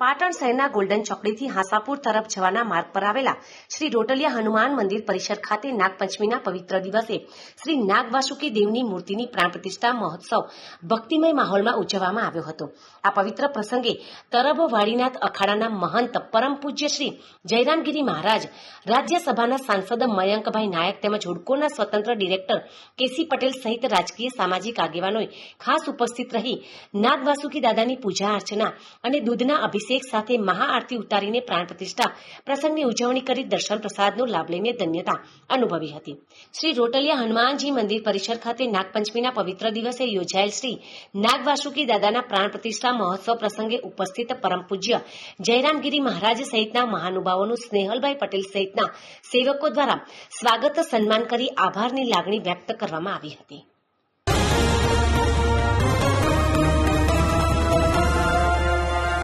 પાટણ શહેરના ગોલ્ડન ચોકડીથી હાંસાપુર તરફ જવાના માર્ગ પર આવેલા શ્રી રોટલિયા હનુમાન મંદિર પરિસર ખાતે નાગપંચમીના પવિત્ર દિવસે શ્રી નાગવાસુકી દેવની મૂર્તિની પ્રાણ પ્રતિષ્ઠા મહોત્સવ ભક્તિમય માહોલમાં ઉજવવામાં આવ્યો હતો. આ પવિત્ર પ્રસંગે તરભ વાડીનાથ અખાડાના મહંત પરમ પૂજ્ય શ્રી જયરામગીરી મહારાજ, રાજ્યસભાના સાંસદ મયંકભાઈ નાયક તેમજ હુડકોના સ્વતંત્ર ડિરેક્ટર કેસી પટેલ સહિત રાજકીય સામાજિક આગેવાનોએ ખાસ ઉપસ્થિત રહી નાગવાસુકી દાદાની પૂજા અર્ચના અને દૂધના અભિષેક સાથે મહાઆરતી ઉતારીને પ્રાણ પ્રતિષ્ઠા પ્રસંગની ઉજવણી કરી દર્શન પ્રસાદનો લાભ લઈને ધન્યતા અનુભવી હતી. શ્રી રોટલિયા હનુમાનજી મંદિર પરિસર ખાતે નાગપંચમીના પવિત્ર દિવસે યોજાયેલ શ્રી નાગવાસુકી દાદાના પ્રાણ પ્રતિષ્ઠા મહોત્સવ પ્રસંગે ઉપસ્થિત પરમ પૂજ્ય જયરામગીરી મહારાજ સહિતના મહાનુભાવોનું સ્નેહલભાઈ પટેલ સહિતના સેવકો દ્વારા સ્વાગત સન્માન કરી આભારની લાગણી વ્યક્ત કરવામાં આવી હતી.